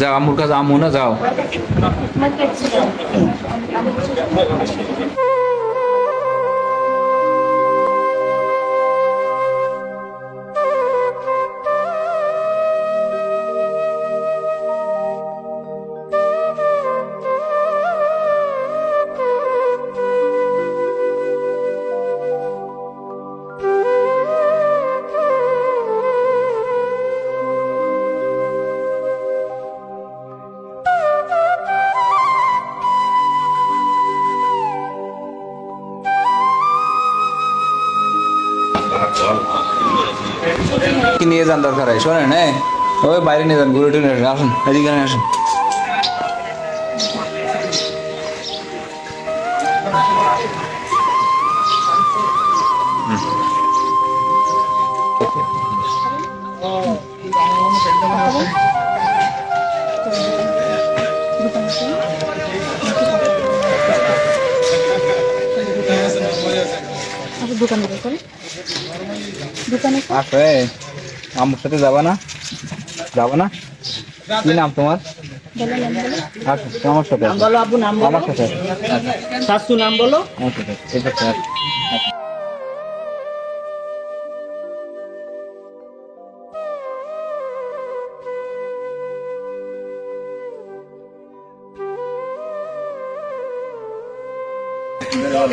যাও আমুর কাছে আমু না যাও। কি নিয়ে যান দরকার হয়? শোনেন হ্যাঁ? ওই বাইরে নিয়ে যান, ঘুরে টুরে আসুন, এদিকে আসুন। আচ্ছা দোকানে। করে দোকানে আসো এই সাথে যাবা না? যাবা না? কি নাম তোমার? বলো নাম বলো। আসো আমার সাথে আসো। বলো আব্বু নাম বলো। আমার সাথে শাশু নাম বলো। আমার সাথে ঠিক আছে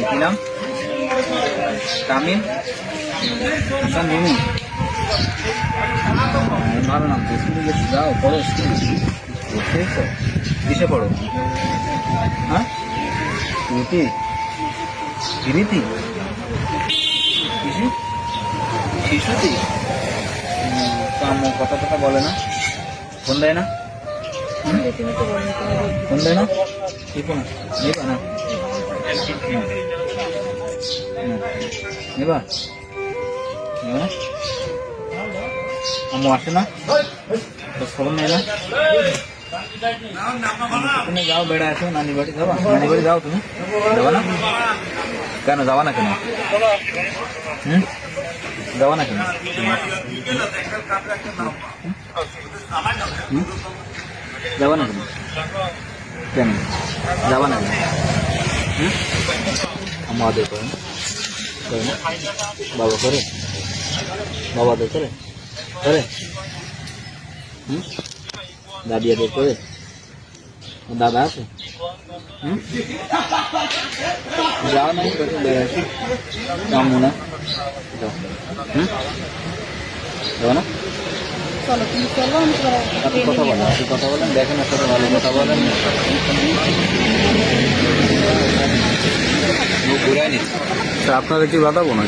কি নাম? তামিম হাসান মিমি। ভালো নাম তো। স্কুলে গেছি যাও পড়ো স্কুল বুঝছ কিসে পড়ো? হ্যাঁ? রীতি রীতি শিশু আম্মু কথা কথা বলে না। ফোন দেয় না? ফোন দেয় না? কি ফোন না। নেবা নেবা না আম্মু আসে না? খোঁজ খবর নেই না তুমি যাও বেড়া আসো, নানি বাড়ি যাবা? নানি বাড়ি যাও তুমি। যাবা না? কেন, যাবা না কেন? হুম? যাবা না কেন? যাবা না কেন? কেন? যাবা না কেন? হুম? আমাদের করে না করে না বাবা করে বাবা আদর করে করে হুম দাদি আদর করে ওর দাদা আছে হুম যাও না কোথাও বেড়াচ্ছি কামু না যাও। হুম যাব না চলো তুমি চলো আমি তোমার আপনি কথা বলেন আপনি কথা বলেন দেখেন আপনার সাথে ভালো কথা বলেন ঘুরে আনি আপনাদের কি বাধা বোনা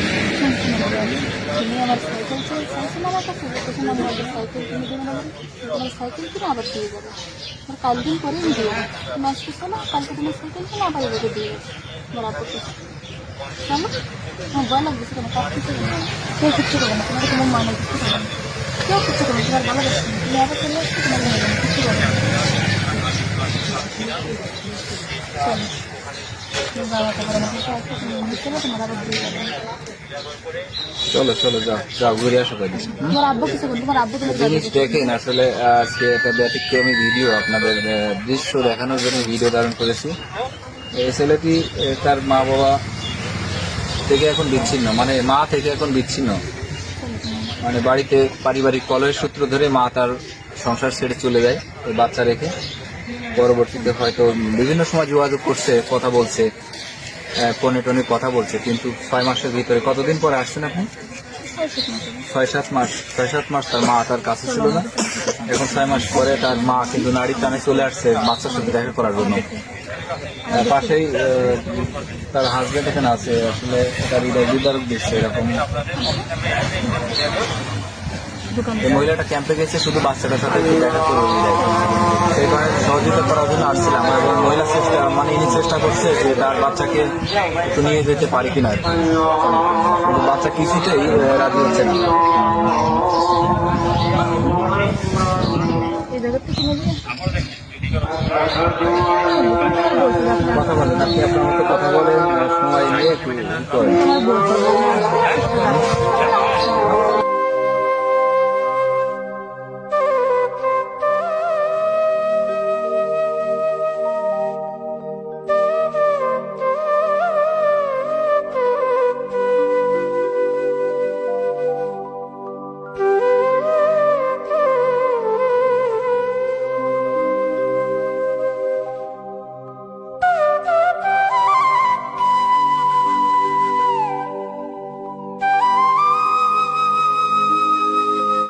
তুমি আমার সাইকেল চাইছেন আমার কাছে তখন আমি আবার সাইকেল কিনে দেবেন আমার তোমার সাইকেল কিনে আবার দিয়ে আসতেছো না কালকে তোমার সাইকেল কিনে আবার এভাবে দিয়ে আব্বুকে চলো আমার ভয় লাগতেছে কেন কাজ কিছু করব না কেউ কিচ্ছু করব না তোমাকে তোমার কিছু করব না কেউ কিচ্ছু করব তোমার ভালোবাসি না। তুমি আবার চলে আসছো তোমার কিচ্ছু করব না চলো চলো যাও যাও ঘুরে আসো জিনিস দেখেন আসলে আজকে একটা ব্যতিক্রমী ভিডিও আপনাদের দৃশ্য দেখানোর জন্য ভিডিও ধারণ করেছি। এই ছেলেটি তার মা বাবা থেকে এখন বিচ্ছিন্ন মানে মা থেকে এখন বিচ্ছিন্ন। মানে বাড়িতে পারিবারিক কলহের সূত্র ধরে মা তার সংসার ছেড়ে চলে যায় ওই বাচ্চা রেখে। পরবর্তীতে হয়তো বিভিন্ন সময় যোগাযোগ করছে, কথা বলছে ফোনে টোনে কথা বলছে, কিন্তু ছয় মাসের ভিতরে কতদিন পরে আসছেন আপনি? ছয় সাত মাস, ছয় সাত মাস তার মা তার কাছে ছিল না। এখন ছয় মাস পরে তার মা কিন্তু নারীর টানে চলে আসছে বাচ্চার সাথে দেখা করার জন্য। পাশেই তার হাজবেন্ড এখানে আছে, আসলে তার হৃদয় বিদারক দিচ্ছে এরকম। মহিলাটা ক্যাম্পে গেছে শুধু বাচ্চাটার সাথে দেখা করে সেই কারণে সহযোগিতা করার জন্য আসছিলাম এবং মহিলা চেষ্টা মানে ইনি চেষ্টা করছে যে তার বাচ্চাকে একটু নিয়ে যেতে পারি কিনা। কিন্তু বাচ্চা কিছুতেই রাজি হচ্ছে না। কথা বলেন আপনি আপনার মতো কথা বলেন সময় নিয়ে একটু করেন